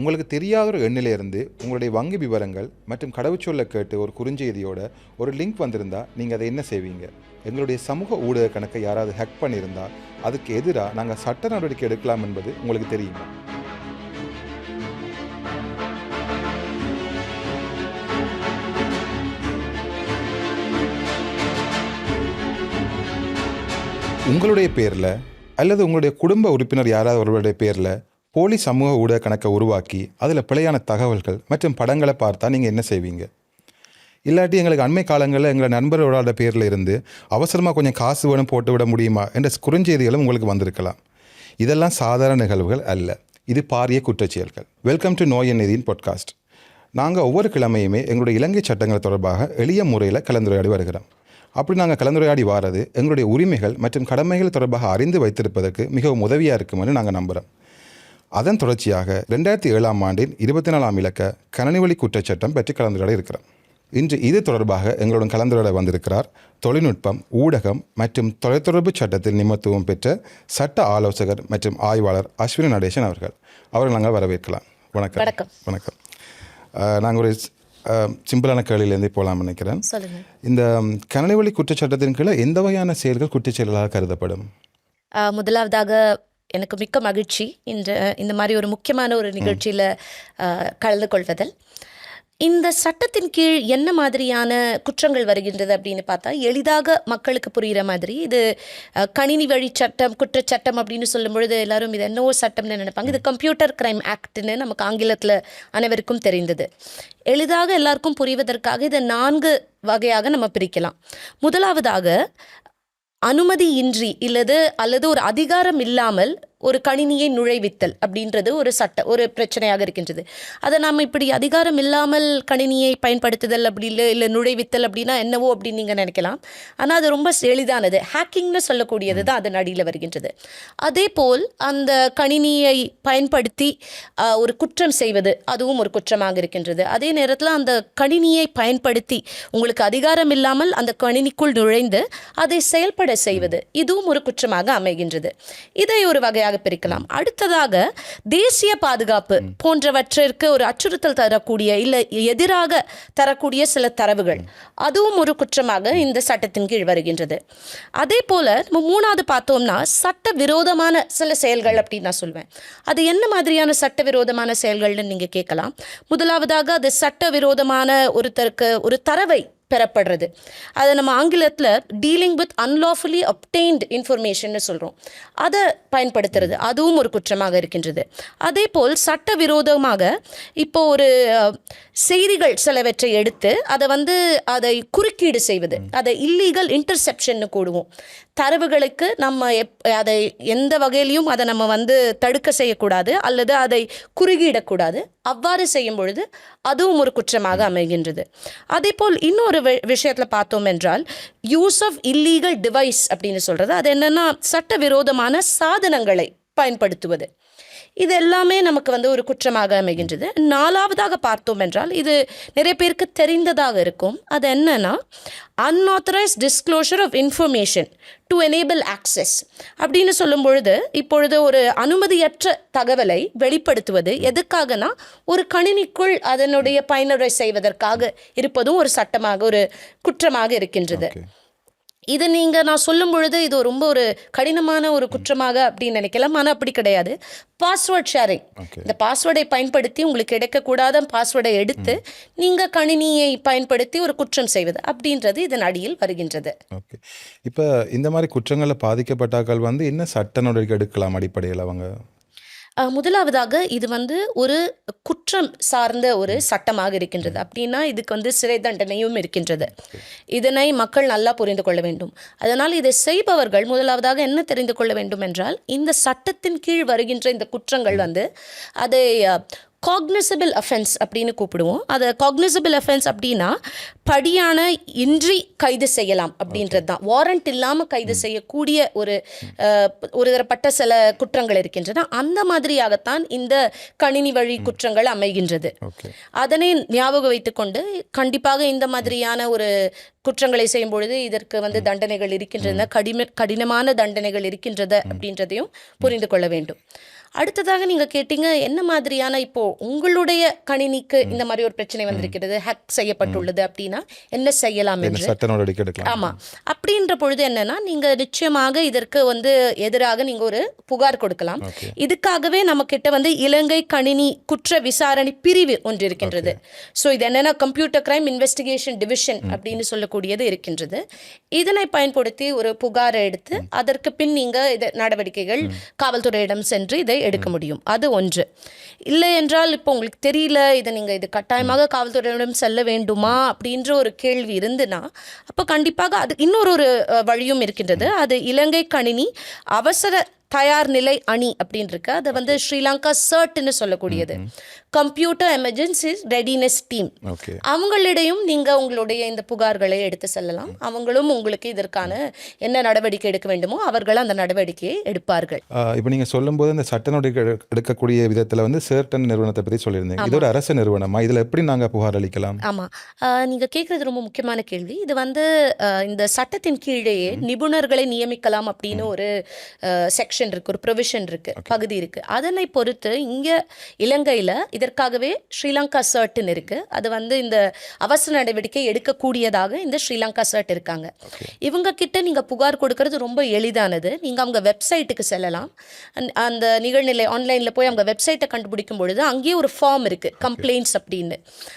உங்களுக்கு தெரியாத ஒரு எண்ணிலிருந்து உங்களுடைய வங்கி விவரங்கள் மற்றும் கடவுச்சொல்லை கேட்டு ஒரு குறுஞ்செய்தியோட ஒரு லிங்க் வந்திருந்தால் நீங்கள் அதை என்ன செய்வீங்க? எங்களுடைய சமூக ஊடக கணக்கை யாராவது ஹேக் பண்ணியிருந்தா அதுக்கு எதிராக நாங்கள் சட்ட நடவடிக்கை எடுக்கலாம் என்பது உங்களுக்கு தெரியுமா? உங்களுடைய பேரில் அல்லது உங்களுடைய குடும்ப உறுப்பினர் யாராவது ஒருவருடைய பேரில் போலி சமூக ஊடக கணக்கை உருவாக்கி அதில் பிழையான தகவல்கள் மற்றும் படங்களை பார்த்தா நீங்கள் என்ன செய்வீங்க? இல்லாட்டி எங்களுக்கு அண்மை காலங்களில் எங்களை நண்பர்களோட பேரில் இருந்து அவசரமாக கொஞ்சம் காசு வேணும் போட்டு விட முடியுமா? என்ற குறுஞ்செய்திகளும் உங்களுக்கு வந்திருக்கலாம். இதெல்லாம் சாதாரண நிகழ்வுகள் அல்ல. இது பாரிய குற்றச்செயல்கள். வெல்கம் டு நோய் நிதியின் பாட்காஸ்ட் நாங்கள் ஒவ்வொரு கிழமையுமே எங்களுடைய இலங்கை சட்டங்கள் தொடர்பாக எளிய முறையில் கலந்துரையாடி வருகிறோம். அப்படி நாங்கள் கலந்துரையாடி வாரது எங்களுடைய உரிமைகள் மற்றும் கடமைகள் தொடர்பாக அறிந்து வைத்திருப்பதற்கு மிகவும் உதவியாக இருக்குமென்னு நாங்கள் நம்புகிறோம் அதன் தொடர்ச்சியாக ரெண்டாயிரத்தி ஏழாம் ஆண்டின் இருபத்தி நாலாம் இலக்க கணனிவழி குற்றச்சட்டம் பற்றி கலந்துரையாட இருக்கிறோம் இன்று இது தொடர்பாக எங்களுடன் கலந்துரையாட வந்திருக்கிறார் தொழில்நுட்பம் ஊடகம் மற்றும் தொலைத்தொடர்பு சட்டத்தில் நிமத்துவம் பெற்ற சட்ட ஆலோசகர் மற்றும் ஆய்வாளர் அஸ்வினி நடேசன் அவர்கள். அவர்கள் நாங்கள் வரவேற்கலாம். வணக்கம். வணக்கம். வணக்கம். நாங்கள் ஒரு சிம்பிளான கேள்வியிலேருந்தே போகலாம்னு நினைக்கிறேன். இந்த கணனிவழி குற்றச்சட்டத்தின் கீழே எந்த வகையான செயல்கள் குற்றச்செயல்களாக கருதப்படும்? முதலாவதாக எனக்கு மிக்க மகிழ்ச்சி. இந்த இந்த மாதிரி ஒரு முக்கியமான ஒரு நிகழ்ச்சியில் கலந்து கொள்வதில். இந்த சட்டத்தின் கீழ் என்ன மாதிரியான குற்றங்கள் வருகின்றது அப்படின்னு பார்த்தா எளிதாக மக்களுக்கு புரிகிற மாதிரி இது கணினி வழி சட்டம் குற்றச்சட்டம் அப்படின்னு சொல்லும் பொழுது எல்லாரும் இது என்னவோ சட்டம்னு நினைப்பாங்க. இது கம்ப்யூட்டர் கிரைம் ஆக்ட்னு நமக்கு ஆங்கிலத்தில் அனைவருக்கும் தெரிந்தது. எளிதாக எல்லாருக்கும் புரிவதற்காக இதை நான்கு வகையாக நம்ம பிரிக்கலாம். முதலாவதாக அனுமதியின்றி இல்லது அல்லது ஒரு அதிகாரம் இல்லாமல் ஒரு கணினியை நுழைவித்தல் அப்படின்றது ஒரு சட்ட ஒரு பிரச்சனையாக இருக்கின்றது. அதை நாம் இப்படி அதிகாரம் இல்லாமல் கணினியை பயன்படுத்துதல் அப்படி இல்லை இல்லை நுழைவித்தல் அப்படின்னா என்னவோ அப்படின்னு நீங்கள் நினைக்கலாம். ஆனால் அது ரொம்ப எளிதானது. ஹேக்கிங்னு சொல்லக்கூடியது தான் அதன் அடியில் வருகின்றது. அதே போல் அந்த கணினியை பயன்படுத்தி ஒரு குற்றம் செய்வது அதுவும் ஒரு குற்றமாக இருக்கின்றது. அதே நேரத்தில் அந்த கணினியை பயன்படுத்தி உங்களுக்கு அதிகாரம் இல்லாமல் அந்த கணினிக்குள் நுழைந்து அதை செயல்பட செய்வது இதுவும் ஒரு குற்றமாக அமைகின்றது. இதை ஒரு வகையாக பிரிக்கலாம். அடுத்ததாக தேசிய பாதுகாப்பு போன்றவற்றிற்கு ஒரு அச்சுறுத்தல் தரக்கூடிய இல்லை எதிராக தரக்கூடிய சில தரவுகள். அதுவும் ஒரு குற்றமாக இந்த சட்டத்தின் கீழ் வருகின்றது. அதே போல நம்ம மூணாவது பார்த்தோம்னா சட்ட விரோதமான சில செயல்கள் அப்படின்னு நான் சொல்வேன். அது என்ன மாதிரியான சட்ட விரோதமான செயல்கள்னு நீங்க கேட்கலாம். முதலாவதாக அது சட்ட விரோதமான ஒருத்தருக்கு ஒரு தரவை பெறப்படுறது. அதை நம்ம ஆங்கிலத்தில் டீலிங் வித் அன்லாஃபுல்லி obtained இன்ஃபர்மேஷன்னு சொல்கிறோம் அதை பயன்படுத்துறது. அதுவும் ஒரு குற்றமாக இருக்கின்றது. அதே போல் சட்டவிரோதமாக இப்போ ஒரு செய்திகள் சிலவற்றை எடுத்து அதை வந்து அதை குறுக்கீடு செய்வது. அதை இல்லீகல் இன்டர்செப்ஷன்னு கூடுவோம். தரவுகளுக்கு நம்ம எப் அதை எந்த வகையிலையும் அதை நம்ம வந்து தடுக்க செய்யக்கூடாது அல்லது அதை குறுகிடக்கூடாது. அவ்வாறு செய்யும் பொழுது அதுவும் ஒரு குற்றமாக அமைகின்றது. அதே போல் இன்னொரு விஷயத்தில் பார்த்தோம் என்றால் யூஸ் ஆஃப் இல்லீகல் டிவைஸ் அப்படின்னு சொல்கிறது அது என்னென்னா சட்டவிரோதமான சாதனங்களை பயன்படுத்துவது. இது எல்லாமே நமக்கு வந்து ஒரு குற்றமாக அமைகின்றது. நாலாவதாக பார்த்தோம் என்றால் இது நிறைய பேருக்கு தெரிந்ததாக இருக்கும். அது என்னன்னா unauthorised disclosure of information to enable access அப்படின்னு சொல்லும் பொழுது இப்பொழுது ஒரு அனுமதியற்ற தகவலை வெளிப்படுத்துவது எதுக்காகனா ஒரு கணினிக்குள் அதனுடைய பயனரை செய்வதற்காக இருப்பதும் ஒரு சட்டமாக ஒரு குற்றமாக இருக்கின்றது. இது நீங்கள் நான் சொல்லும் பொழுது இது ரொம்ப ஒரு கடினமான ஒரு குற்றமாக அப்படின்னு நினைக்கலாம். ஆனால் அப்படி கிடையாது. பாஸ்வேர்ட் ஷேரிங் இந்த பாஸ்வேர்டை பயன்படுத்தி உங்களுக்கு கிடைக்கக்கூடாத பாஸ்வேர்டை எடுத்து நீங்கள் கணினியை பயன்படுத்தி ஒரு குற்றம் செய்வது அப்படின்றது இதன் அடியில் வருகின்றது. ஓகே இப்போ இந்த மாதிரி குற்றங்களில் பாதிக்கப்பட்டாக்கள் வந்து என்ன சட்ட நடவடிக்கை எடுக்கலாம் அடிப்படையில் அவங்க? முதலாவதாக இது வந்து ஒரு குற்றம் சார்ந்த ஒரு சட்டமாக இருக்கின்றது. அப்படின்னா இதுக்கு வந்து சிறை தண்டனையும் இருக்கின்றது. இதனை மக்கள் நல்லா புரிந்து கொள்ள வேண்டும். அதனால் இதை செய்பவர்கள் முதலாவதாக என்ன தெரிந்து கொள்ள வேண்டும் என்றால் இந்த சட்டத்தின் கீழ் வருகின்ற இந்த குற்றங்கள் வந்து அதை காக்னிசபிள் அஃபென்ஸ் அப்படின்னு கூப்பிடுவோம். அதை காக்னிசபிள் அஃபென்ஸ் அப்படின்னா படியான இன்றி கைது செய்யலாம் அப்படின்றது தான். வாரண்ட் இல்லாமல் கைது செய்யக்கூடிய ஒரு ஒரு தரப்பட்ட சில குற்றங்கள் இருக்கின்றன. அந்த மாதிரியாகத்தான் இந்த கணினி வழி குற்றங்கள் அமைகின்றது. அதனை ஞாபகம் வைத்துக்கொண்டு கண்டிப்பாக இந்த மாதிரியான ஒரு குற்றங்களை செய்யும் பொழுது இதற்கு வந்து தண்டனைகள் இருக்கின்றன கடின கடினமான தண்டனைகள் இருக்கின்றது அப்படின்றதையும் புரிந்து கொள்ள வேண்டும். அடுத்ததாக நீங்க கேட்டீங்க என்ன மாதிரியான இப்போ உங்களுடைய கணினிக்கு இந்த மாதிரி ஒரு பிரச்சனை வந்திருக்கிறது ஹேக் செய்யப்பட்டுள்ளது அப்படின்னா என்ன செய்யலாம் என்று? சட்ட நடவடிக்கை எடுக்கலாம் ஆமா. அப்படின்ற பொழுது என்னன்னா நீங்க நிச்சயமாக இதற்கு வந்து எதிராக நீங்க ஒரு புகார் கொடுக்கலாம். இதுக்காகவே நம்ம கிட்ட வந்து இலங்கை கணினி குற்ற விசாரணை பிரிவு ஒன்று இருக்கின்றது. ஸோ இது என்னன்னா கம்ப்யூட்டர் கிரைம் இன்வெஸ்டிகேஷன் டிவிஷன் அப்படின்னு சொல்லக்கூடியது இருக்கின்றது. இதனை பயன்படுத்தி ஒரு புகாரை எடுத்து அதற்கு பின் நீங்க இது நடவடிக்கைகள் காவல்துறையிடம் சென்று இதை எடுக்க முடியும். அது ஒன்று. இல்லை என்றால் இப்போ உங்களுக்கு தெரியல இதை நீங்க இது கட்டாயமாக காவல்துறையிடம் செல்ல வேண்டுமா அப்படின்ற ஒரு கேள்வி இருந்துன்னா அப்போ கண்டிப்பாக அது இன்னொரு ஒரு வழியும் இருக்கின்றது. அது இலங்கை கணினி அவசர தயார் நிலை அணி அப்படின்னு இருக்கு அதை வந்து ஸ்ரீலங்கா சர்ட்னு சொல்லக்கூடியது. கம்ப்யூட்டர் எமர்ஜென்சி ரெடினஸ் டீம் அவங்களிடையும் நீங்க உங்களுடைய இந்த புகார்களை எடுத்து செல்லலாம். அவங்களும் உங்களுக்கு இதற்கான என்ன நடவடிக்கை எடுக்க வேண்டுமோ அவர்கள் அந்த நடவடிக்கையை எடுப்பார்கள். இப்போ நீங்கள் சொல்லும்போது இந்த சட்ட நடவடிக்கை எடு- எடுக்கக்கூடிய விதத்தில் வந்து சேர்டன் நிறுவனத்தை பற்றி சொல்லியிருந்தீங்க. இது ஒரு அரசு நிறுவனமா? இதில் எப்படி நாங்கள் புகார் அளிக்கலாம்? ஆமா. ஆஹ் நீங்க கேட்கறது ரொம்ப முக்கியமான கேள்வி. இது வந்து இந்த சட்டத்தின் கீழேயே நிபுணர்களை நியமிக்கலாம் அப்படின்னு ஒரு செக்ஷன் இருக்கு ஒரு ப்ரொவிஷன் இருக்கு பகுதி இருக்கு. அதனை பொறுத்து இங்க இலங்கையில இதற்காகவே ஸ்ரீலங்கா சர்ட்னு இருக்கு. அது வந்து இந்த அவசர நடவடிக்கை எடுக்கக்கூடியதாக இந்த ஸ்ரீலங்கா சர்ட் இருக்காங்க. இவங்க கிட்ட நீங்க புகார் கொடுக்கறது ரொம்ப எளிதானது. நீங்க அவங்க வெப்சைட்டுக்கு செல்லலாம். அந்த- நிகழ்நிலை ஆன்லைன்ல போய் அவங்க வெப்சைட்டை கண்டுபிடிக்கும் பொழுது அங்கேயே ஒரு ஃபார்ம் இருக்கு. கம்ப்ளைண்ட்ஸ் அப்படின்னு.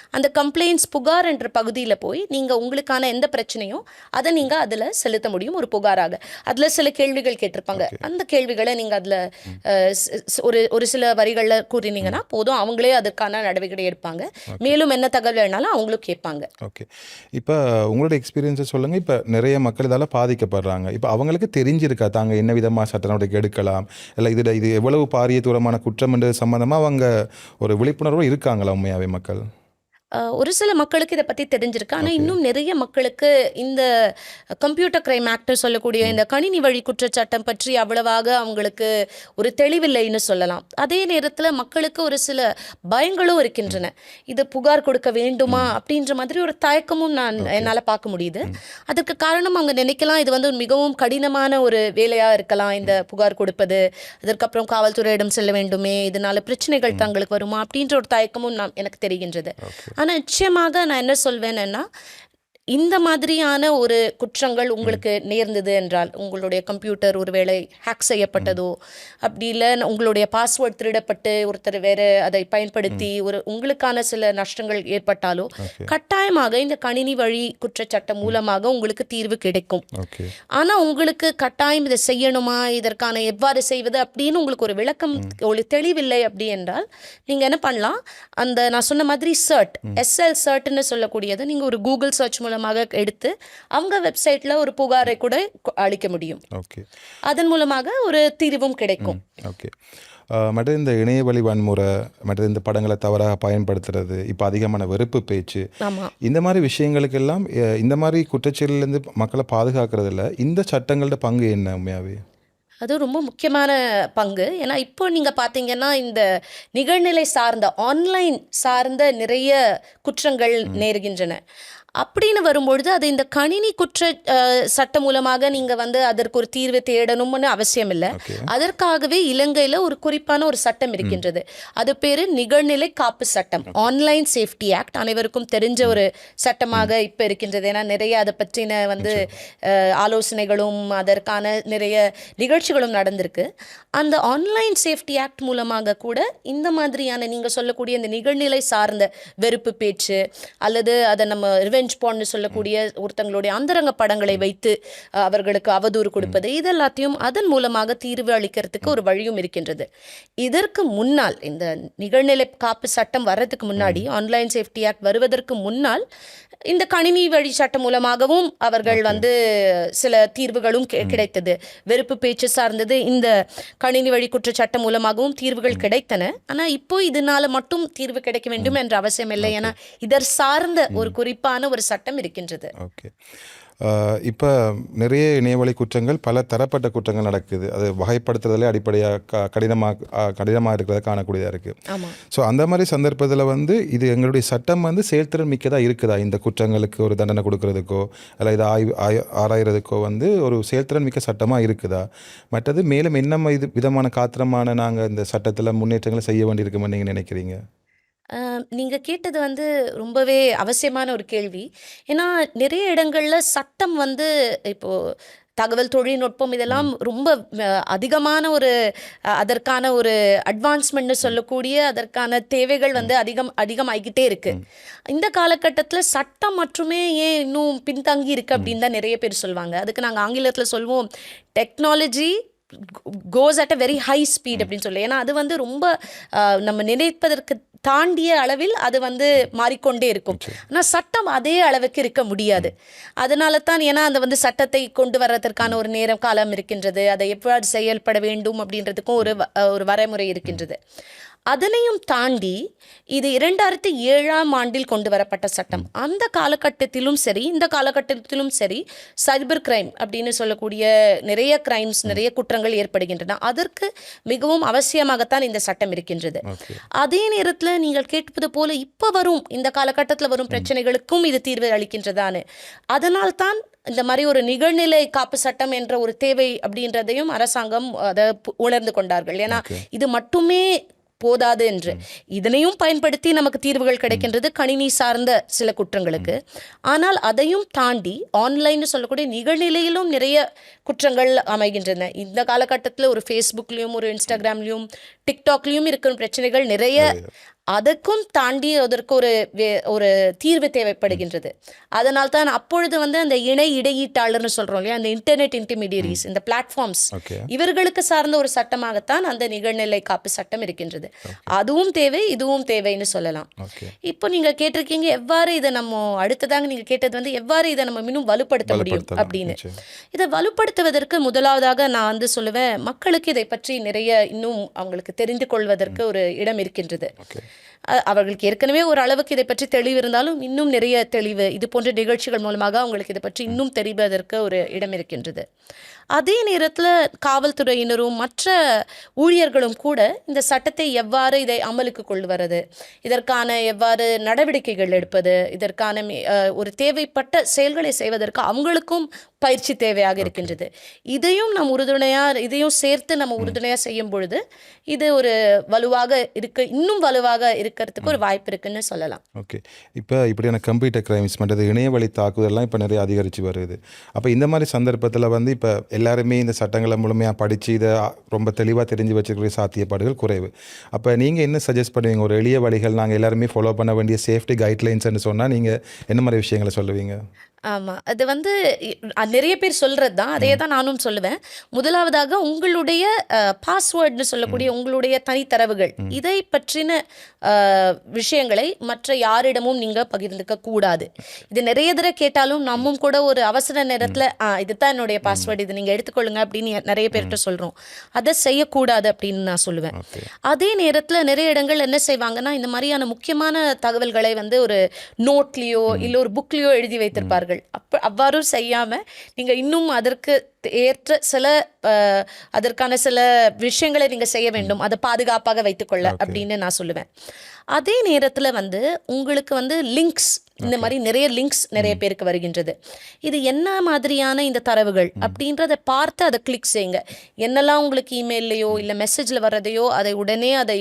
அந்த கம்ப்ளைண்ட்ஸ் புகார் என்ற பகுதியில் போய் நீங்கள் உங்களுக்கான எந்த பிரச்சனையோ அதை நீங்கள் அதில் செலுத்த முடியும் ஒரு புகாராக. அதில் சில கேள்விகள் கேட்டிருப்பாங்க. அந்த கேள்விகளை நீங்கள் அதில் ஒரு ஒரு சில வரிகளில் கூறினீங்கன்னா போதும். அவங்களே அதற்கான நடவடிக்கை எடுப்பாங்க. மேலும் என்ன தகவல் வேணாலும் அவங்களும் கேட்பாங்க. ஓகே இப்போ உங்களோட எக்ஸ்பீரியன்ஸை சொல்லுங்கள் இப்போ நிறைய மக்கள் இதால் பாதிக்கப்படுறாங்க. இப்போ அவங்களுக்கு தெரிஞ்சிருக்கா? தாங்க என்ன விதமாக சட்ட நடவடிக்கை எடுக்கலாம்? இல்லை இது இது எவ்வளவு பாரிய தூரமான குற்றம் என்று சம்மந்தமாக அவங்க ஒரு விழிப்புணர்வு இருக்காங்களா உண்மையாகவே மக்கள்? ஒரு சில மக்களுக்கு இதை பற்றி தெரிஞ்சிருக்கு. ஆனால் இன்னும் நிறைய மக்களுக்கு இந்த கம்ப்யூட்டர் கிரைம் ஆக்ட் சொல்லக்கூடிய இந்த கணினி வழி குற்றச்சாட்டம் பற்றி அவ்வளவாக அவங்களுக்கு ஒரு தெளிவில்லைன்னு சொல்லலாம். அதே நேரத்தில் மக்களுக்கு ஒரு சில பயங்களும் இருக்கின்றன. இது புகார் கொடுக்க வேண்டுமா? அப்படின்ற மாதிரி ஒரு தயக்கமும் நான் என்னால் பார்க்க முடியுது. அதுக்கு காரணம் அவங்க நினைக்கலாம். இது வந்து மிகவும் கடினமான ஒரு வேலையாக இருக்கலாம். இந்த புகார் கொடுப்பது. அதற்கப்புறம் காவல்துறையிடம் செல்ல வேண்டுமே. இதனால பிரச்சனைகள் தங்களுக்கு வருமா? அப்படின்ற ஒரு தயக்கமும் நான் எனக்கு தெரிகின்றது. ஆனால் நிச்சயமாக நான் என்ன சொல்வேன்னா இந்த மாதிரியான ஒரு குற்றங்கள் உங்களுக்கு நேர்ந்தது என்றால் உங்களுடைய கம்ப்யூட்டர் ஒருவேளை ஹேக் செய்யப்பட்டதோ அப்படி இல்லை உங்களுடைய பாஸ்வேர்ட் திருடப்பட்டு ஒருத்தர் வேற அதை பயன்படுத்தி ஒரு உங்களுக்கான சில நஷ்டங்கள் ஏற்பட்டாலோ கட்டாயமாக இந்த கணினி வழி குற்றச்சட்டம் மூலமாக உங்களுக்கு தீர்வு கிடைக்கும். ஓகே. ஆனா உங்களுக்கு கட்டாயம் இதை செய்யணுமா இதற்கான எவ்வாறு செய்வது அப்படின்னு உங்களுக்கு ஒரு விளக்கம் ஒரு தெளிவில்லை அப்படி என்றால் நீங்க என்ன பண்ணலாம் அந்த நான் சொன்ன மாதிரி சர்ட் எஸ்எல் சர்ட்னு சொல்லக்கூடியது நீங்க ஒரு கூகுள் சர்ச் மூலமாக எடுத்து அவங்க வெப்சைட்ல ஒரு புகாரை கூட அளிக்க முடியும். ஓகே. அதன் மூலமாக ஒரு தீர்வும் கிடைக்கும். ஓகே. மற்ற இந்த இணையவழி வன்முறை மற்ற இந்த படங்களை தவறாக பயன்படுத்துறது இப்போ அதிகமான வெறுப்பு பேச்சு இந்த மாதிரி விஷயங்களுக்கெல்லாம் இந்த மாதிரி குற்றச்செயலிலேருந்து மக்களை பாதுகாக்கிறதுல இந்த சட்டங்களோட பங்கு என்ன உண்மையாவே அது ரொம்ப முக்கியமான பங்கு. ஏன்னா இப்போ நீங்கள் பார்த்தீங்கன்னா இந்த நிகழ்நிலை சார்ந்த ஆன்லைன் சார்ந்த நிறைய குற்றங்கள் நேருகின்றன. அப்படின்னு வரும்பொழுது அது இந்த கணினி குற்ற சட்டம் மூலமாக நீங்கள் வந்து அதற்கு ஒரு தீர்வு தேடணும்னு அவசியம் இல்லை அதற்காகவே இலங்கையில் ஒரு குறிப்பான ஒரு சட்டம் இருக்கின்றது. அது பேரு நிகழ்நிலை காப்பு சட்டம். ஆன்லைன் சேஃப்டி ஆக்ட் அனைவருக்கும் தெரிஞ்ச ஒரு சட்டமாக இப்போ இருக்கின்றது. ஏன்னா நிறைய அதை பற்றின வந்து ஆலோசனைகளும் அதற்கான நிறைய நிகழ்ச்சிகளும் நடந்திருக்கு. அந்த ஆன்லைன் சேஃப்டி ஆக்ட் மூலமாக கூட இந்த மாதிரியான நீங்கள் சொல்லக்கூடிய இந்த நிகழ்நிலை சார்ந்த வெறுப்பு பேச்சு அல்லது அதை நம்ம ரிவெஞ்ச் பான்னு சொல்லக்கூடிய ஒருத்தங்களுடைய அந்தரங்க படங்களை வைத்து அவர்களுக்கு அவதூறு கொடுப்பது இதெல்லாத்தையும் அதன் மூலமாக தீர்வு அளிக்கிறதுக்கு ஒரு வழியும் இருக்கின்றது. இதற்கு முன்னால் இந்த நிகழ்நிலை காப்பு சட்டம் வர்றதுக்கு முன்னாடி ஆன்லைன் சேஃப்டி ஆக்ட் வருவதற்கு முன்னால் இந்த கணினி வழி சட்டம் மூலமாகவும் அவர்கள் வந்து சில தீர்வுகளும் கிடைத்தது. வெறுப்பு பேச்சு சார்ந்தது இந்த கணினி வழி குற்றச்சட்டம் மூலமாகவும் தீர்வுகள் கிடைத்தன. ஆனா இப்போ இதனால மட்டும் தீர்வு கிடைக்க வேண்டும் என்ற அவசியம் இல்லை. ஏன்னா இதர் சார்ந்த ஒரு குறிப்பான ஒரு சட்டம் இருக்கின்றது. ஓகே. இப்போ நிறைய இணையவழி குற்றங்கள் பல தரப்பட்ட குற்றங்கள் நடக்குது. அது வகைப்படுத்துறதுல அடிப்படையாக க கடினமாக கடினமாக இருக்கிறத காணக்கூடியதாக இருக்குது ஸோ அந்த மாதிரி சந்தர்ப்பத்தில் வந்து இது எங்களுடைய சட்டம் வந்து செயல்திறன் மிக்கதாக இருக்குதா? இந்த குற்றங்களுக்கு ஒரு தண்டனை கொடுக்கறதுக்கோ அல்ல இதை ஆய்வு ஆய் ஆராயறதுக்கோ வந்து ஒரு செயல்திறன் மிக்க சட்டமாக இருக்குதா? மற்றது மேலும் என்ன இது விதமான காத்திரமான நாங்கள் இந்த சட்டத்தில் முன்னேற்றங்களை செய்ய வேண்டியிருக்குமென்னு நீங்கள் நினைக்கிறீங்க? நீங்கள் கேட்டது வந்து ரொம்பவே அவசியமான ஒரு கேள்வி. ஏன்னா நிறைய இடங்கள்ல சட்டம் வந்து இப்போது தகவல் தொழில்நுட்பம் இதெல்லாம் ரொம்ப அதிகமான ஒரு அதற்கான ஒரு அட்வான்ஸ்மெண்ட்னு சொல்லக்கூடிய அதற்கான தேவைகள் வந்து அதிகம் அதிகமாகிக்கிட்டே இருக்கு. இந்த காலகட்டத்தில் சட்டம் மட்டுமே ஏன் இன்னும் பின்தங்கி இருக்கு அப்படின்னு தான் நிறைய பேர் சொல்லுவாங்க அதுக்கு நாங்கள் ஆங்கிலத்தில் சொல்வோம் technology goes at a very high speed அப்படின்னு சொல்லி. ஏன்னா அது வந்து ரொம்ப நம்ம நினைப்பதற்கு தாண்டிய அளவில் அது வந்து மாறிக்கொண்டே இருக்கும். ஆனால் சட்டம் அதே அளவுக்கு இருக்க முடியாது. அதனால தான் ஏன்னா அந்த வந்து சட்டத்தை கொண்டு வர்றதற்கான ஒரு நேரம் காலம் இருக்கின்றது. அதை எவ்வாறு செயல்பட வேண்டும் அப்படின்றதுக்கும் ஒரு ஒரு வரைமுறை இருக்கின்றது. அதனையும் தாண்டி இது இரண்டாயிரத்தி ஏழாம் ஆண்டில் கொண்டு வரப்பட்ட சட்டம். அந்த காலகட்டத்திலும் சரி இந்த காலகட்டத்திலும் சரி சைபர் கிரைம் அப்படின்னு சொல்லக்கூடிய நிறைய கிரைம்ஸ் நிறைய குற்றங்கள் ஏற்படுகின்றன. அதற்கு மிகவும் அவசியமாகத்தான் இந்த சட்டம் இருக்கின்றது. அதே நேரத்தில் நீங்கள் கேட்பது போல இப்போ வரும் இந்த காலகட்டத்தில் வரும் பிரச்சனைகளுக்கும் இது தீர்வு அளிக்கின்றதான்னு. அதனால்தான் இந்த மாதிரி ஒரு நிகழ்நிலை காப்பு சட்டம் என்ற ஒரு தேவை அப்படின்றதையும் அரசாங்கம் அதை உணர்ந்து கொண்டார்கள். ஏன்னா இது மட்டுமே போதாது என்று. இதனையும் பயன்படுத்தி நமக்கு தீர்வுகள் கிடைக்கின்றது கணினி சார்ந்த சில குற்றங்களுக்கு. ஆனால் அதையும் தாண்டி ஆன்லைன்னு சொல்லக்கூடிய நிகழ்நிலையிலும் நிறைய குற்றங்கள் அமைகின்றன. இந்த காலகட்டத்தில் ஒரு ஃபேஸ்புக்லேயும் ஒரு இன்ஸ்டாகிராம்லேயும் டிக்டாக்லேயும் இருக்கிற பிரச்சனைகள் நிறைய. அதற்கும் தாண்டி அதற்கு ஒரு ஒரு தீர்வு தேவைப்படுகின்றது. அதனால் தான் அப்பொழுது வந்து அந்த இணை இடையீட்டாளர்னு சொல்கிறோம் இல்லையா அந்த இன்டர்நெட் இன்டிமீடியரிஸ் இந்த பிளாட்ஃபார்ம்ஸ் இவர்களுக்கு சார்ந்த ஒரு சட்டமாகத்தான் அந்த நிகழ்நிலை காப்பு சட்டம் இருக்கின்றது. அதுவும் தேவை இதுவும் தேவைன்னு சொல்லலாம். இப்போ நீங்க கேட்டிருக்கீங்க எவ்வாறு இதை நம்ம அடுத்ததாக நீங்க கேட்டது வந்து எவ்வாறு இதை நம்ம இன்னும் வலுப்படுத்த முடியும் அப்படின்னு. இதை வலுப்படுத்துவதற்கு முதலாவதாக நான் வந்து சொல்லுவேன் மக்களுக்கு இதை பற்றி நிறைய இன்னும் அவங்களுக்கு தெரிந்து கொள்வதற்கு ஒரு இடம் இருக்கின்றது. அவர்களுக்கு ஏற்கனவே ஒரு அளவுக்கு இதை பற்றி தெளிவு இருந்தாலும் இன்னும் நிறைய தெளிவு இது போன்ற நிகழ்ச்சிகள் மூலமாக அவங்களுக்கு இதை பற்றி இன்னும் தெரிவதற்கு ஒரு இடம் இருக்கின்றது. அதே நேரத்தில் காவல்துறையினரும் மற்ற ஊழியர்களும் கூட இந்த சட்டத்தை எவ்வாறு இதை அமலுக்கு கொண்டு வர்றது இதற்கான எவ்வாறு நடவடிக்கைகள் எடுப்பது இதற்கான மே- ஒரு தேவைப்பட்ட செயல்களை செய்வதற்கு அவங்களுக்கும் பயிற்சி தேவையாக இருக்கின்றது. இதையும் நம் உறுதுணையாக இதையும் சேர்த்து நம்ம உறுதுணையாக செய்யும் பொழுது இது ஒரு வலுவாக இருக்க இன்னும் வலுவாக இருக்கிறதுக்கு ஒரு வாய்ப்பு இருக்குன்னு சொல்லலாம். ஓகே. இப்போ இப்படியான கம்ப்யூட்டர் கிரைம்ஸ் மற்றது இணையவழி தாக்குதல்லாம் இப்போ நிறைய அதிகரித்து வருது. அப்போ இந்த மாதிரி சந்தர்ப்பத்தில் வந்து இப்போ எல்லாருமே இந்த சட்டங்களை முழுமையாக படித்து இதை ரொம்ப தெளிவாக தெரிஞ்சு வச்சுக்கிற சாத்தியப்பாடுகள் குறைவு. அப்போ நீங்கள் என்ன சஜஸ்ட் பண்ணுவீங்க? ஒரு எளிய வழிகள் நாங்கள் எல்லாருமே ஃபாலோ பண்ண வேண்டிய சேஃப்டி கைட்லைன்ஸ்னு சொன்னால் நீங்கள் என்ன மாதிரி விஷயங்களை சொல்லுவீங்க? ஆமாம் அது வந்து அ- நிறைய பேர் சொல்கிறது தான் அதே தான் நானும் சொல்லுவேன். முதலாவதாக உங்களுடைய பாஸ்வேர்ட்னு சொல்லக்கூடிய உங்களுடைய தனித்தரவுகள். இதை பற்றின அஹ், விஷயங்களை மற்ற யாரிடமும் நீங்கள் பகிர்ந்துக்க கூடாது. இது நிறைய தடவை கேட்டாலும் நம்மும் கூட ஒரு அவசர நேரத்தில் இதுதான் என்னுடைய பாஸ்வேர்டு இது நீங்கள் எடுத்துக்கொள்ளுங்க அப்படின்னு நிறைய பேர்கிட்ட சொல்கிறோம் அதை செய்யக்கூடாது அப்படின்னு நான் சொல்லுவேன். ஓகே. அதே நேரத்தில் நிறைய இடங்கள் என்ன செய்வாங்கன்னா இந்த மாதிரியான முக்கியமான தகவல்களை வந்து ஒரு நோட்லேயோ இல்லை ஒரு புக்லேயோ எழுதி வைத்திருப்பார்கள். அப்போ அவ்வாறும் செய்யாமல் நீங்கள் இன்னும் அதற்கு ஏற்ற சில அதற்கான சில விஷயங்களை நீங்கள் செய்ய வேண்டும். அதை பாதுகாப்பாக வைத்துக்கொள்ள அப்படின்னு நான் சொல்லுவேன். அதே நேரத்தில் வந்து உங்களுக்கு வந்து லிங்க்ஸ் இந்த மாதிரி நிறைய லிங்க்ஸ் நிறைய பேருக்கு வருகின்றது. இது என்ன மாதிரியான இந்த தரவுகள் அப்படின்றத பார்த்து அதை கிளிக் செய்யுங்க. என்னெல்லாம் உங்களுக்கு இமெயில்லையோ இல்லை மெசேஜில் வர்றதையோ அதை உடனே அதை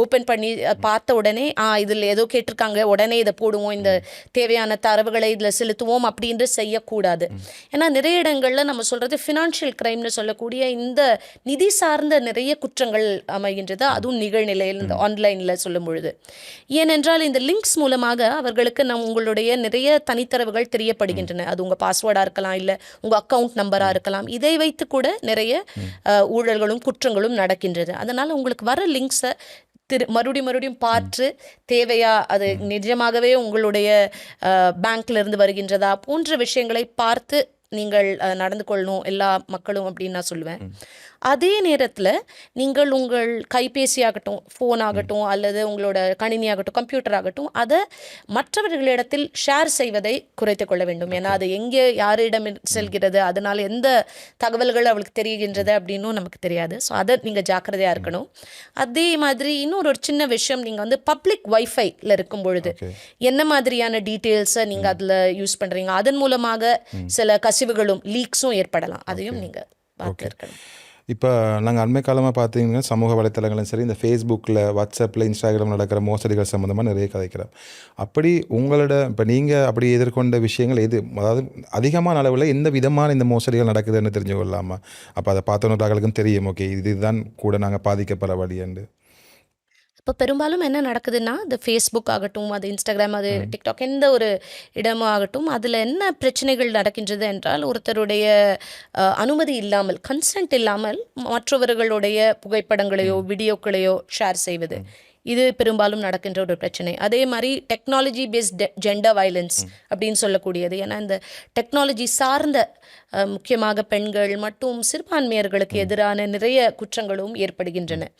ஓப்பன் பண்ணி பார்த்த உடனே ஆ இதில் ஏதோ கேட்டிருக்காங்க உடனே இதை போடுவோம் இந்த தேவையான தரவுகளை இதில் செலுத்துவோம் அப்படின்று செய்யக்கூடாது. ஏன்னா நிறைய இடங்களில் நம்ம சொல்கிறது ஃபினான்ஷியல் கிரைம்னு சொல்லக்கூடிய இந்த நிதி சார்ந்த நிறைய குற்றங்கள் அமைகின்றது. அதுவும் நிகழ்நிலையில் இந்த ஆன்லைனில் சொல்லும் பொழுது ஏனென்றால் இந்த லிங்க்ஸ் மூலமாக அவர்களுக்கு நம் உங்களுடைய நிறைய தனித்தரவுகள் தெரியப்படுகின்றன. அது உங்கள் பாஸ்வேர்டாக இருக்கலாம் இல்லை உங்கள் அக்கவுண்ட் நம்பராக இருக்கலாம். இதை வைத்து கூட நிறைய ஊழல்களும் குற்றங்களும் நடக்கின்றது. அதனால் உங்களுக்கு வர லிங்க்ஸை திரு மறுபடியும் மறுபடியும் பார்த்து தேவையா அது நிஜமாகவே உங்களுடைய பேங்க்ல இருந்து வருகின்றதா போன்ற விஷயங்களை பார்த்து நீங்கள் நடந்து கொள்ளணும். எல்லா மக்களும் அப்படின்னு நான் சொல்லுவேன். அதே நேரத்தில் நீங்கள் உங்கள் கைபேசி ஆகட்டும் ஃபோன் ஆகட்டும் அல்லது உங்களோட கணினி ஆகட்டும் கம்ப்யூட்டர் ஆகட்டும் அதை மற்றவர்களிடத்தில் ஷேர் செய்வதை குறைத்து கொள்ள வேண்டும். ஏன்னா அது எங்கே யாரிடம் செல்கிறது அதனால் எந்த தகவல்கள் அவளுக்கு தெரிகின்றது அப்படின்னும் நமக்கு தெரியாது. ஸோ அதை நீங்கள் ஜாக்கிரதையாக இருக்கணும். அதே மாதிரி இன்னொரு ஒரு சின்ன விஷயம் நீங்கள் வந்து பப்ளிக் வைஃபைல இருக்கும் பொழுது. என்ன மாதிரியான டீட்டெயில்ஸை நீங்கள் அதில் யூஸ் பண்ணுறீங்க அதன் மூலமாக சில கசிவுகளும் லீக்ஸும் ஏற்படலாம். அதையும் நீங்கள் பார்த்து இருக்கணும் இப்போ நாங்கள் அண்மை காலமாக பார்த்தீங்கன்னா சமூக வலைத்தளங்களும் சரி இந்த ஃபேஸ்புக்கில் வாட்ஸ்அப்பில் இன்ஸ்டாகிராம் நடக்கிற மோசடிகள் சம்மந்தமாக நிறைய கதைக்கிறோம் அப்படி உங்களோட இப்போ நீங்கள் அப்படி எதிர்கொண்ட விஷயங்கள் எது? அதாவது அதிகமான அளவில் எந்த விதமான இந்த மோசடிகள் நடக்குதுன்னு தெரிஞ்சு கொள்ளாமல் அப்போ அதை பார்த்தோன்னர்களுக்கும் தெரியும். ஓகே இதுதான் கூட நாங்கள் பாதிக்கப்பட வழியண்டு. இப்போ பெரும்பாலும் என்ன நடக்குதுன்னா இந்த ஃபேஸ்புக் ஆகட்டும் அது இன்ஸ்டாகிராம் அது டிக்டாக் எந்த ஒரு இடமும் ஆகட்டும் அதில் என்ன பிரச்சனைகள் நடக்கின்றது என்றால் ஒருத்தருடைய அனுமதி இல்லாமல் கன்சென்ட் இல்லாமல் மற்றவர்களுடைய புகைப்படங்களையோ வீடியோக்களையோ ஷேர் செய்வது. இது பெரும்பாலும் நடக்கின்ற ஒரு பிரச்சனை. அதே மாதிரி டெக்னாலஜி பேஸ்ட் ஜெண்டர் வயலன்ஸ் அப்படின்னு சொல்லக்கூடியது. ஏன்னா இந்த டெக்னாலஜி சார்ந்த முக்கியமாக பெண்கள் மற்றும் சிறுபான்மையர்களுக்கு எதிரான நிறைய குற்றங்களும் ஏற்படுகின்றன.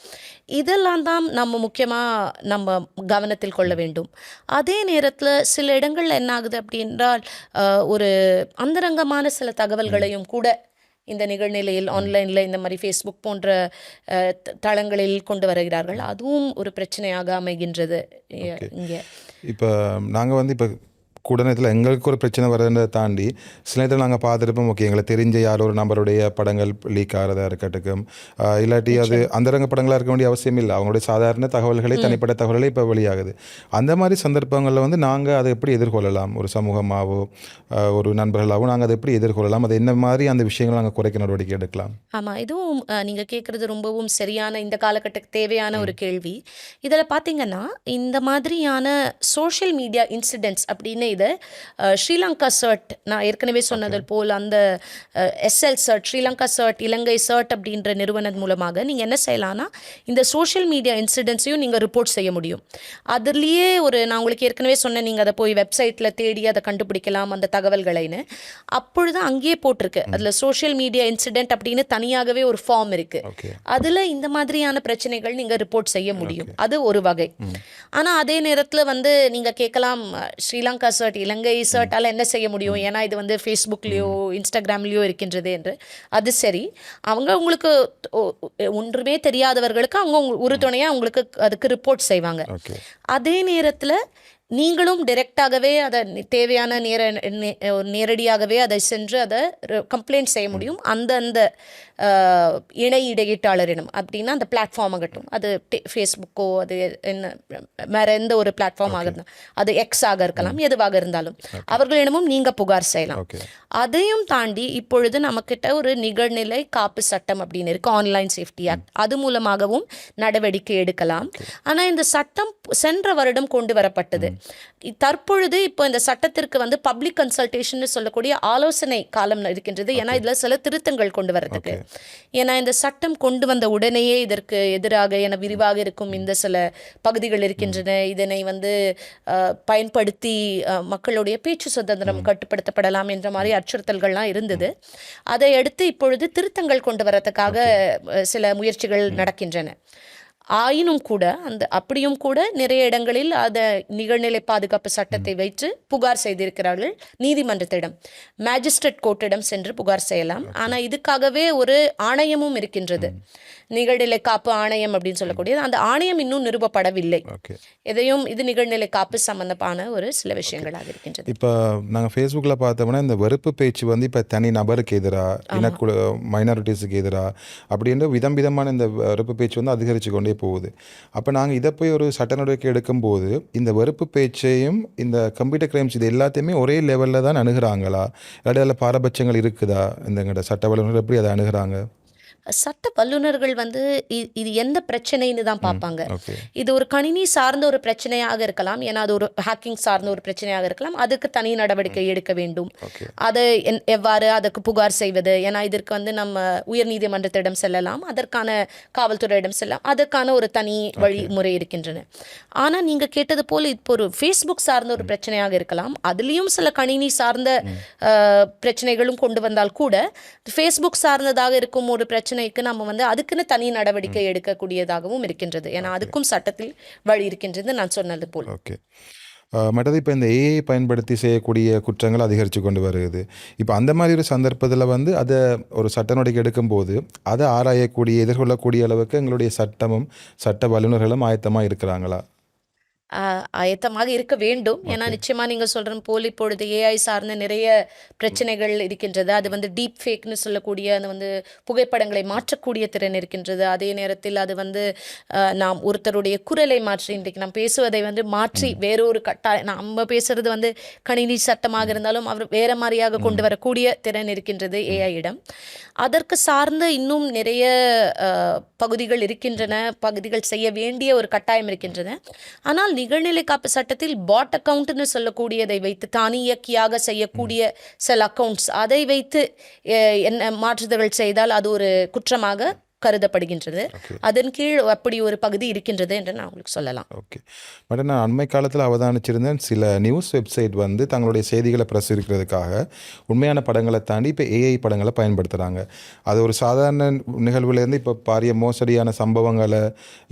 இதெல்லாம் தான் நம்ம முக்கியமாக நம்ம கவனத்தில் கொள்ள வேண்டும். அதே நேரத்தில் சில இடங்கள்ல என்ன ஆகுது அப்படின்றால் ஒரு அந்தரங்கமான சில தகவல்களையும் கூட இந்த நிகழ்நிலையில் ஆன்லைனில் இந்த மாதிரி ஃபேஸ்புக் போன்ற தளங்களில் கொண்டு வருகிறார்கள். அதுவும் ஒரு பிரச்சனையாக அமைகின்றது இங்கே. இப்போ நாங்கள் வந்து இப்போ கூட நேரத்தில் எங்களுக்கு ஒரு பிரச்சனை வர்றதை தாண்டி சில நேரத்தில் நாங்கள் பார்த்துருப்போம் ஓகே எங்களை தெரிஞ்ச யாரோ ஒரு நபருடைய படங்கள் லீக் ஆகிறதா இருக்கட்டும் இல்லாட்டி அது அந்தரங்க படங்களாக இருக்க வேண்டிய அவசியம் இல்லை. அவங்களுடைய சாதாரண தகவல்களை தனிப்பட்ட தகவல்களை இப்போ வெளியாகுது. அந்த மாதிரி சந்தர்ப்பங்களில் வந்து நாங்கள் அதை எப்படி எதிர்கொள்ளலாம்? ஒரு சமூகமாகவோ ஒரு நண்பர்களாகவோ நாங்கள் அதை எப்படி எதிர்கொள்ளலாம்? அதை என்ன மாதிரி அந்த விஷயங்களை நாங்கள் குறைக்க நடவடிக்கை எடுக்கலாம்? ஆமாம் இதுவும் அஹ், நீங்க கேட்குறது ரொம்பவும் சரியான இந்த காலகட்டத்துக்கு தேவையான ஒரு கேள்வி. இதில் பார்த்தீங்கன்னா இந்த மாதிரியான சோஷியல் மீடியா இன்சிடென்ட்ஸ் அப்படின்னு இதை ஸ்ரீலங்கா சர்ட் நான் ஏற்கனவே சொன்னது போல் அந்த SL CERT Sri Lanka CERT Ilankai CERT அப்படின்ற நிறுவனம் மூலமாக நீங்கள் என்ன செய்யலாம்னா இந்த சோஷியல் மீடியா இன்சிடென்ட்ஸையும் நீங்கள் ரிப்போர்ட் செய்ய முடியும். அதுலேயே ஒரு நான் உங்களுக்கு ஏற்கனவே சொன்னேன் நீங்கள் அதை போய் வெப்சைட்டில் தேடி அதை கண்டுபிடிக்கலாம் அந்த தகவல்களைன்னு. அப்பொழுது அங்கேயே போட்டிருக்கு. அதில் சோஷியல் மீடியா இன்சிடென்ட் அப்படின்னு தனியாகவே ஒரு ஃபார்ம் இருக்கு. ஓகே அதில் இந்த மாதிரியான பிரச்சனைகள் நீங்கள் ரிப்போர்ட் செய்ய முடியும். அது ஒரு வகை. ஆனால் அதே நேரத்தில் வந்து நீங்கள் கேட்கலாம் ஸ்ரீலங்கா சர்ட் இலங்கை சர்ட்டால் என்ன செய்ய முடியும்? ஏன்னா இது வந்து ஃபேஸ்புக்லேயோ இன்ஸ்டாகிராம்லேயோ இருக்கின்றது என்று. அது சரி. அவங்க உங்களுக்கு ஒன்றுமே தெரியாதவர்களுக்கு அவங்க உறுதுணையாக உங்களுக்கு அதுக்கு ரிப்போர்ட் செய்வாங்க. அதே நேரத்தில் நீங்களும் டைரெக்டாகவே அதை தேவையான நேர நே- நேரடியாகவே அதை சென்று அதை கம்ப்ளைண்ட் செய்ய முடியும். அந்தந்த அஹ், இணை இடையீட்டாளரிடம். அப்படின்னா அந்த பிளாட்ஃபார்ம் ஆகட்டும். அது ஃபேஸ்புக்கோ அது என்ன வேற எந்த ஒரு பிளாட்ஃபார்ம் ஆகட்டும். அது எக்ஸ் ஆக இருக்கலாம் எதுவாக இருந்தாலும். அவர்களிடமும் நீங்கள் புகார் செய்யலாம். அதையும் தாண்டி இப்பொழுது நம்மக்கிட்ட ஒரு நிகழ்நிலை காப்பு சட்டம் அப்படின்னு இருக்கு. ஆன்லைன் சேஃப்டி ஆக்ட் அது மூலமாகவும் நடவடிக்கை எடுக்கலாம். ஆனால் இந்த சட்டம் சென்ற வருடம் கொண்டு வரப்பட்டது. தற்பொழுது இப்போ இந்த சட்டத்திற்கு வந்து பப்ளிக் கன்சல்டேஷன் சொல்லக்கூடிய ஆலோசனை காலம் இருக்கின்றது. ஏன்னா இதில் சில திருத்தங்கள் கொண்டு வரதுக்கு ஏன்னா இந்த சட்டம் கொண்டு வந்த உடனேயே இதற்கு எதிராக என விரிவாக இருக்கும் இந்த சில பகுதிகள் இருக்கின்றன. இதனை வந்து பயன்படுத்தி மக்களுடைய பேச்சு சுதந்திரம் கட்டுப்படுத்தப்படலாம் என்ற மாதிரி அச்சுறுத்தல்கள்லாம் இருந்தது. அதை அடுத்து இப்பொழுது திருத்தங்கள் கொண்டு வரதுக்காக அஹ், சில முயற்சிகள் நடக்கின்றன. ஆயினும் கூட அந்த அப்படியும் கூட நிறைய இடங்களில் அதை நிகழ்நிலை பாதுகாப்பு சட்டத்தை வைத்து புகார் செய்திருக்கிறார்கள் நீதிமன்றத்திடம். மேஜிஸ்ட்ரேட் கோர்ட்டிடம் சென்று புகார் செய்யலாம். ஆனால் இதுக்காகவே ஒரு ஆணையமும் இருக்கின்றது. நிகழ்நிலை காப்பு ஆணையம் அப்படின்னு சொல்லக்கூடியது. அந்த ஆணையம் இன்னும் நிறுவப்படவில்லை ஓகே. இதையும் இது நிகழ்நிலை காப்பு சம்பந்தமான ஒரு சில விஷயங்களாக இருக்கின்றது. இப்போ நாங்கள் ஃபேஸ்புக்கில் பார்த்தோம்னா இந்த வெறுப்பு பேச்சு வந்து இப்போ தனி நபருக்கு எதிராக இனக்குழு மைனாரிட்டிஸுக்கு எதிராக அப்படின்ற விதம் விதமான இந்த வெறுப்பு பேச்சு வந்து அதிகரித்து கொண்டே போகுது. அப்போ நாங்கள் இதை போய் ஒரு சட்ட நடவடிக்கை எடுக்கும்போது இந்த வெறுப்பு பேச்சையும் இந்த கம்ப்யூட்டர் கிரைம்ஸ் இது எல்லாத்தையுமே ஒரே லெவலில் தான் அணுகிறாங்களா? இல்லாட்டி அதில் பாரபட்சங்கள் இருக்குதா? இந்த சட்ட வல்லுநர் எப்படி அதை அணுகுறாங்க? சட்ட வல்லுநர்கள் வந்து இ- இது எந்த பிரச்சனைன்னு தான் பார்ப்பாங்க. இது ஒரு கணினி சார்ந்த ஒரு பிரச்சனையாக இருக்கலாம் ஏன்னா அது ஒரு ஹேக்கிங் சார்ந்த ஒரு பிரச்சனையாக இருக்கலாம் அதுக்கு தனி நடவடிக்கை எடுக்க வேண்டும். அதை எவ்வாறு அதுக்கு புகார் செய்வது? ஏன்னா இதற்கு வந்து நம்ம உயர்நீதிமன்றத்திடம் செல்லலாம் அதற்கான காவல்துறையிடம் செல்லலாம் அதற்கான ஒரு தனி வழிமுறை இருக்கின்றன. ஆனால் நீங்கள் கேட்டது போல் இப்போ ஒரு ஃபேஸ்புக் சார்ந்த ஒரு பிரச்சனையாக இருக்கலாம் அதுலேயும் சில கணினி சார்ந்த பிரச்சனைகளும் கொண்டு வந்தால் கூட ஃபேஸ்புக் சார்ந்ததாக இருக்கும் ஒரு பிரச்சனை பிரச்சனைக்கு நம்ம வந்து அதுக்குன்னு தனி நடவடிக்கை எடுக்கக்கூடியதாகவும் இருக்கின்றது. ஏன்னா அதுக்கும் சட்டத்தில் வழி இருக்கின்றது நான் சொன்னது போல். ஓகே. மற்றது இப்போ இந்த ஏஐ பயன்படுத்தி செய்யக்கூடிய குற்றங்கள் அதிகரித்து கொண்டு வருது இப்போ அந்த மாதிரி ஒரு சந்தர்ப்பத்தில் வந்து அதை ஒரு சட்ட நடவடிக்கை எடுக்கும்போது அதை ஆராயக்கூடிய எதிர்கொள்ளக்கூடிய அளவுக்கு எங்களுடைய சட்டமும் சட்ட வல்லுநர்களும் ஆயத்தமாக இருக்கிறாங்களா? ஆயத்தமாக இருக்க வேண்டும். ஏன்னா நிச்சயமா நீங்க சொல்ற போல் இப்பொழுது ஏஐ சார்ந்த நிறைய பிரச்சனைகள் இருக்கின்றது. அது வந்து டீப் ஃபேக்னு சொல்லக்கூடிய அது வந்து புகைப்படங்களை மாற்றக்கூடிய திறன் இருக்கின்றது. அதே நேரத்தில் அது வந்து நாம் ஒருத்தருடைய குரலை மாற்றி இன்றைக்கு நாம் பேசுவதை வந்து மாற்றி வேறொரு கட்டாய நம்ம பேசுறது வந்து கணினி சட்டமாக இருந்தாலும் அவர் வேற மாதிரியாக கொண்டு வரக்கூடிய திறன் இருக்கின்றது ஏஐயிடம் அதற்கு சார்ந்த இன்னும் நிறைய பகுதிகள் இருக்கின்றன பகுதிகள் செய்ய வேண்டிய ஒரு கட்டாயம் இருக்கின்றன. ஆனால் நிகழ்நிலை காப்பு சட்டத்தில் பாட் அக்கவுண்ட்னு சொல்லக்கூடியதை வைத்து தானியக்கியாக செய்யக்கூடிய சில அக்கவுண்ட்ஸ் அதை வைத்து என்ன மாற்றுதல்கள் செய்தால் அது ஒரு குற்றமாக கருதப்படுகின்றது. அதன் கீழ் அப்படி ஒரு பகுதி இருக்கின்றது என்று நான் உங்களுக்கு சொல்லலாம். ஓகே பட் நான் அண்மை காலத்தில் அவதானிச்சிருந்தேன். சில நியூஸ் வெப்சைட் வந்து தங்களுடைய செய்திகளை பிரசுரிக்கிறதுக்காக உண்மையான படங்களை தாண்டி இப்போ ஏஐ படங்களை பயன்படுத்துகிறாங்க அது ஒரு சாதாரண நிகழ்வுலேருந்து இப்போ பாரிய மோசடியான சம்பவங்களை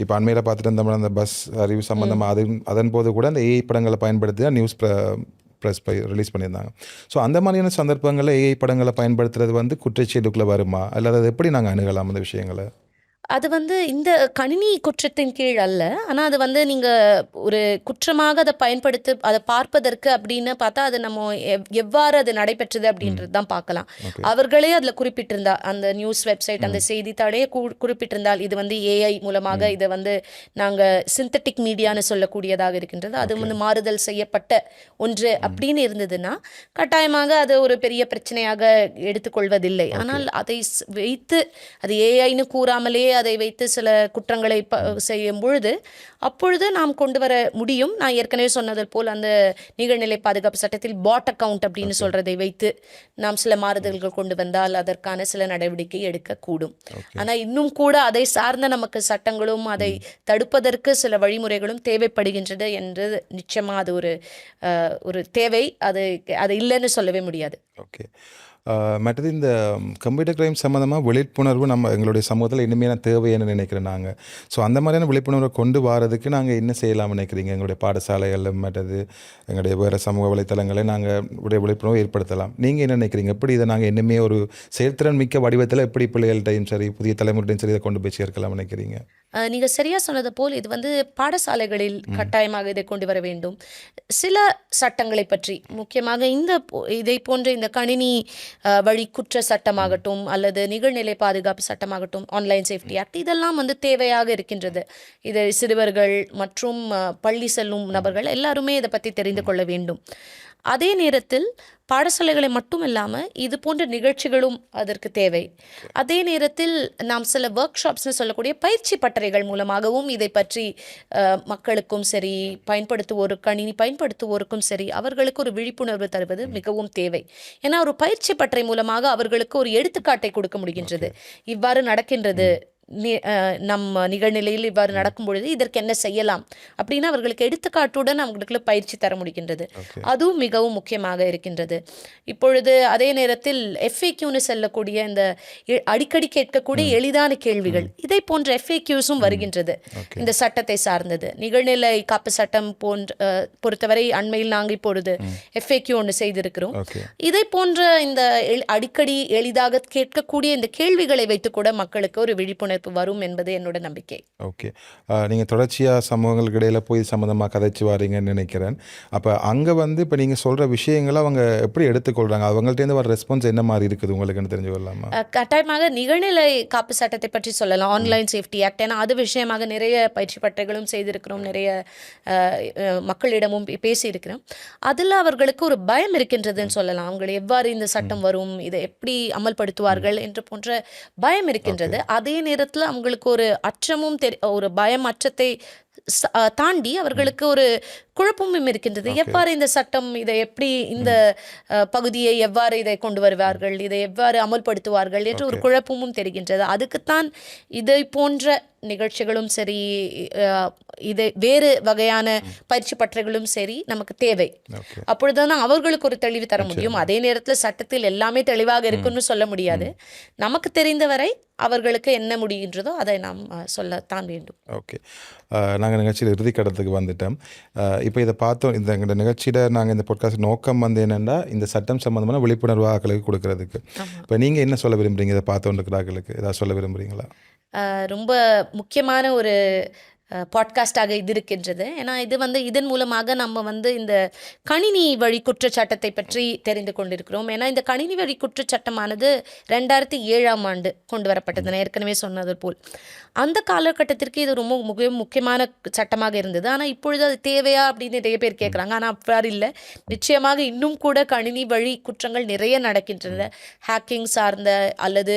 இப்போ அண்மையில் பார்த்துட்டு இருந்தோம்னா அந்த பஸ் அறிவு சம்மந்தமாக அது அதன் போது கூட அந்த ஏஐ படங்களை பயன்படுத்தி தான் நியூஸ் ப்ரெஸ் ரிலீஸ் பண்ணியிருந்தாங்க. ஸோ அந்த மாதிரியான சந்தர்ப்பங்களில் ஏஐ படங்களை பயன்படுத்துறது வந்து குற்றச்செயலுக்குள்ளே வருமா? அல்லது அதை எப்படி நாங்கள் அணுகலாம் அந்த விஷயங்களை? அது வந்து இந்த கணினி குற்றத்தின் கீழ் அல்ல. ஆனால் அது வந்து நீங்கள் ஒரு குற்றமாக அதை பயன்படுத்தி அதை பார்ப்பதற்கு அப்படின்னு பார்த்தா அது நம்ம எவ்- எவ்வாறு அது நடைபெற்றது அப்படின்றது தான் பார்க்கலாம். அவர்களே அதில் குறிப்பிட்டிருந்தா அந்த நியூஸ் வெப்சைட் அந்த செய்தித்தாளே குறிப்பிட்டிருந்தால் இது வந்து ஏஐ மூலமாக இதை வந்து நாங்கள் சிந்தட்டிக் மீடியான்னு சொல்லக்கூடியதாக இருக்கின்றது. அது வந்து மாறுதல் செய்யப்பட்ட ஒன்று அப்படின்னு இருந்ததுன்னா கட்டாயமாக அது ஒரு பெரிய பிரச்சனையாக எடுத்துக்கொள்வதில்லை. ஆனால் அதை வைத்து அது ஏஐன்னு கூறாமலே அதை வைத்து சில குற்றங்களை ப- செய்யும் பொழுது அப்பொழுது நாம் கொண்டு வர முடியும். நான் ஏற்கனவே சொன்னது போல் அந்த நிகழ்நிலை பாதுகாப்பு சட்டத்தில் பாட் அக்கவுண்ட் அப்படின்னு சொல்றதை வைத்து நாம் சில மாறுதல்கள் கொண்டு வந்தால் அதற்கான சில நடவடிக்கை எடுக்கக்கூடும். ஆனா இன்னும் கூட அதை சார்ந்த நமக்கு சட்டங்களும் அதை தடுப்பதற்கு சில வழிமுறைகளும் தேவைப்படுகின்றது என்று நிச்சயமா அது ஒரு ஒரு தேவை. அது அது இல்லைன்னு சொல்லவே முடியாது. ஓகே மற்றது இந்த கம்ப்யூட்டர் கிரைம் சம்மந்தமாக விழிப்புணர்வு நம்ம எங்களுடைய சமூகத்தில் இனிமையான தேவைன்னு நினைக்கிறேன் நாங்கள் ஸோ அந்த மாதிரியான விழிப்புணர்வை கொண்டு வரதுக்கு நாங்கள் என்ன செய்யலாம்னு நினைக்கிறீங்க? எங்களுடைய பாடசாலைகள் மற்றது எங்களுடைய வேறு சமூக வலைத்தளங்களை நாங்கள் உடைய விழிப்புணர்வு ஏற்படுத்தலாம். நீங்கள் என்ன நினைக்கிறீங்க? எப்படி இதை நாங்கள் இன்னுமே ஒரு செயல்திறன் மிக்க வடிவத்தில் எப்படி பிள்ளைகள்கிட்டையும் சரி புதிய தலைமுறையும் சரி இதை கொண்டு போய் சேர்க்கலாம்னு நினைக்கிறீங்க? அஹ், நீங்க சரியா சொன்னது போல் இது வந்து பாடசாலைகளில் கட்டாயமாக இதை கொண்டு வர வேண்டும். சில சட்டங்களை பற்றி முக்கியமாக இந்த இதை போன்ற இந்த கணினி வழி குற்ற சட்டமாகட்டும் அல்லது நிகழ்நிலை பாதுகாப்பு சட்டமாகட்டும் ஆன்லைன் சேஃப்டி ஆக்ட் இதெல்லாம் வந்து தேவையாக இருக்கின்றது. இது சிறுவர்கள் மற்றும் பள்ளி செல்லும் நபர்கள் எல்லாருமே இதை பற்றி தெரிந்து கொள்ள வேண்டும். அதே நேரத்தில் பாடசாலைகளை மட்டும் இல்லாமல் இது போன்ற நிகழ்ச்சிகளும் அதற்கு தேவை. அதே நேரத்தில் நாம் சில ஒர்க் ஷாப்ஸ்னு சொல்லக்கூடிய பயிற்சி பட்டறைகள் மூலமாகவும் இதை பற்றி மக்களுக்கும் சரி பயன்படுத்துவோர் கணினி பயன்படுத்துவோருக்கும் சரி அவர்களுக்கு ஒரு விழிப்புணர்வு தருவது மிகவும் தேவை. ஏன்னா ஒரு பயிற்சி பட்டறை மூலமாக அவர்களுக்கு ஒரு எடுத்துக்காட்டை கொடுக்க முடிகின்றது. இவ்வாறு நடக்கின்றது. நம்ம நிகழ்நிலையில் இவ்வாறு நடக்கும் பொழுது இதற்கு என்ன செய்யலாம் அப்படின்னு அவர்களுக்கு எடுத்துக்காட்டுடன் அவங்களுக்கு பயிற்சி தர முடிகின்றது. அதுவும் மிகவும் முக்கியமாக இருக்கின்றது. இப்பொழுது அதே நேரத்தில் எஃப்ஏக்யூன்னு செல்லக்கூடிய இந்த அடிக்கடி கேட்கக்கூடிய எளிதான கேள்விகள் இதை போன்ற எஃப்ஏக்யூஸும் வருகின்றது இந்த சட்டத்தை சார்ந்தது. நிகழ்நிலை காப்பு சட்டம் போன்ற பொறுத்தவரை அண்மையில் நாங்கள் இப்பொழுது எஃப்ஏக்யூ ஒன்று செய்திருக்கிறோம். இதை போன்ற இந்த அடிக்கடி எளிதாக கேட்கக்கூடிய இந்த கேள்விகளை வைத்து கூட மக்களுக்கு ஒரு விழிப்புணர்வு வரும் என்பது என்னோட நம்பிக்கை. ஓகே. நீங்கள் தொடர்ச்சியாக சமூகங்களுக்கு இடையில் போய் சம்மந்தமாக கதைச்சு வாரீங்கன்னு நினைக்கிறேன். அப்போ அங்கே வந்து இப்போ நீங்கள் சொல்கிற விஷயங்களை அவங்க எப்படி எடுத்துக்கொள்கிறாங்க அவங்கள்ட்டேருந்து வர ரெஸ்பான்ஸ் என்ன மாதிரி இருக்குது உங்களுக்குன்னு தெரிஞ்சு கொள்ளலாமா கட்டாயமாக நிகழ்நிலை காப்பு சட்டத்தை பற்றி சொல்லலாம். ஆன்லைன் சேஃப்டி ஆக்ட் ஏன்னா அது விஷயமாக நிறைய பயிற்சி பட்டறைகளும் செய்திருக்கிறோம். நிறைய மக்களிடமும் பேசியிருக்கிறோம். அதில் அவர்களுக்கு ஒரு பயம் இருக்கின்றதுன்னு சொல்லலாம். அவங்களை எவ்வாறு இந்த சட்டம் வரும்? இதை எப்படி அமல்படுத்துவார்கள்? என்று போன்ற பயம் இருக்கின்றது. அதே நேரத்தில் அவங்களுக்கு ஒரு அச்சமும் தெரி ஒரு பயம் அச்சத்தை தாண்டி அவர்களுக்கு ஒரு குழப்பமும் இருக்கின்றது. எவ்வாறு இந்த சட்டம் இதை எப்படி இந்த பகுதியை எவ்வாறு இதை கொண்டு வருவார்கள் இதை எவ்வாறு அமல்படுத்துவார்கள் என்ற ஒரு குழப்பமும் தெரிகின்றது. அதுக்குத்தான் இதை போன்ற நிகழ்ச்சிகளும் சரி இதை வேறு வகையான பயிற்சி பற்றங்களும் சரி நமக்கு தேவை. அப்பொழுதுதான் அவர்களுக்கு ஒரு தெளிவு தர முடியும். அதே நேரத்தில் சட்டத்தில் எல்லாமே தெளிவாக இருக்குன்னு சொல்ல முடியாது. நமக்கு தெரிந்தவரை அவர்களுக்கு என்ன முடிகின்றதோ அதை நாம் சொல்லத்தான் வேண்டும். ஓகே. நாங்கள் நிகழ்ச்சியில் இறுதி கடத்துக்கு வந்துட்டோம். இப்போ இதை பார்த்தோம். இந்த எங்களோட நிகழ்ச்சியில் நாங்கள் இந்த பொட்காஸ்ட் நோக்கம் வந்து என்னென்னா இந்த சட்டம் சம்மந்தமான விழிப்புணர்வு ஆக்களுக்கு கொடுக்கறதுக்கு. இப்போ நீங்கள் என்ன சொல்ல விரும்புறீங்க? இதை பார்த்தோன்றிருக்கிறார்களுக்கு ஏதாவது சொல்ல விரும்புறீங்களா? அஹ், ரொம்ப முக்கியமான ஒரு பாட்காஸ்டாக இது இருக்கின்றது. ஏன்னா இது வந்து இதன் மூலமாக நம்ம வந்து இந்த கணினி வழி குற்றச்சாட்டத்தை பற்றி தெரிந்து கொண்டிருக்கிறோம். ஏன்னா இந்த கணினி வழி குற்றச்சட்டமானது ரெண்டாயிரத்தி ஏழாம் ஆண்டு கொண்டு வரப்பட்டது நான் ஏற்கனவே சொன்னது போல். அந்த காலகட்டத்திற்கு இது ரொம்ப முக்கிய முக்கியமான சட்டமாக இருந்தது. ஆனால் இப்பொழுது அது தேவையா அப்படின்னு நிறைய பேர் கேட்குறாங்க ஆனால் அவ்வாறு இல்லை. நிச்சயமாக இன்னும் கூட கணினி வழி குற்றங்கள் நிறைய நடக்கின்றன. ஹேக்கிங் சார்ந்த அல்லது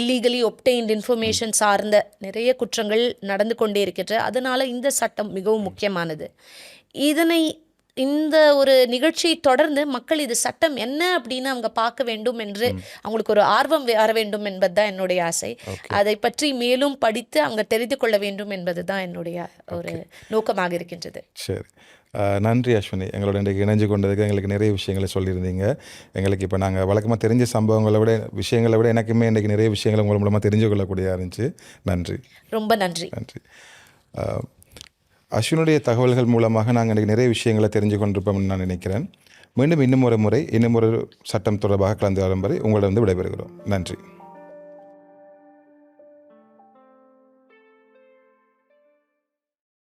இல்லீகலி ஒப்டெயின்ட் இன்ஃபர்மேஷன் சார்ந்த நிறைய குற்றங்கள் நடந்து கொண்டு இருக்கின்ற அதனால இந்த சட்டம் மிகவும் முக்கியமானது. இதனை இந்த ஒரு நிகழ்ச்சியை தொடர்ந்து மக்கள் இது சட்டம் என்ன அப்படின்னு அவங்க பார்க்க வேண்டும் என்று அவங்களுக்கு ஒரு ஆர்வம் வர வேண்டும் என்பதுதான் என்னுடைய ஆசை. அதை பற்றி மேலும் படித்து அவங்க தெரிந்து கொள்ள வேண்டும் என்பதுதான் என்னுடைய ஒரு நோக்கமாக இருக்கின்றது. சரி. நன்றி அஸ்வினி. எங்களோட இன்றைக்கு இணைஞ்சு கொண்டதுக்கு எங்களுக்கு நிறைய விஷயங்களை சொல்லியிருந்தீங்க. எங்களுக்கு இப்போ நாங்கள் வழக்கமாக தெரிஞ்ச சம்பவங்களை விட விஷயங்களை விட எனக்குமே இன்றைக்கி நிறைய விஷயங்களை உங்கள் மூலமாக தெரிஞ்சு கொள்ளக்கூடியதாக இருந்துச்சு. நன்றி. ரொம்ப நன்றி. நன்றி. அஸ்வினுடைய தகவல்கள் மூலமாக நாங்கள் இன்றைக்கி நிறைய விஷயங்களை தெரிஞ்சு கொண்டிருப்போம்னு நான் நினைக்கிறேன். மீண்டும் இன்னும் ஒரு முறை இன்னும் ஒரு சட்டம் தொடர்பாக கலந்து வரும் வரை உங்களிடம் விடைபெறுகிறோம். நன்றி.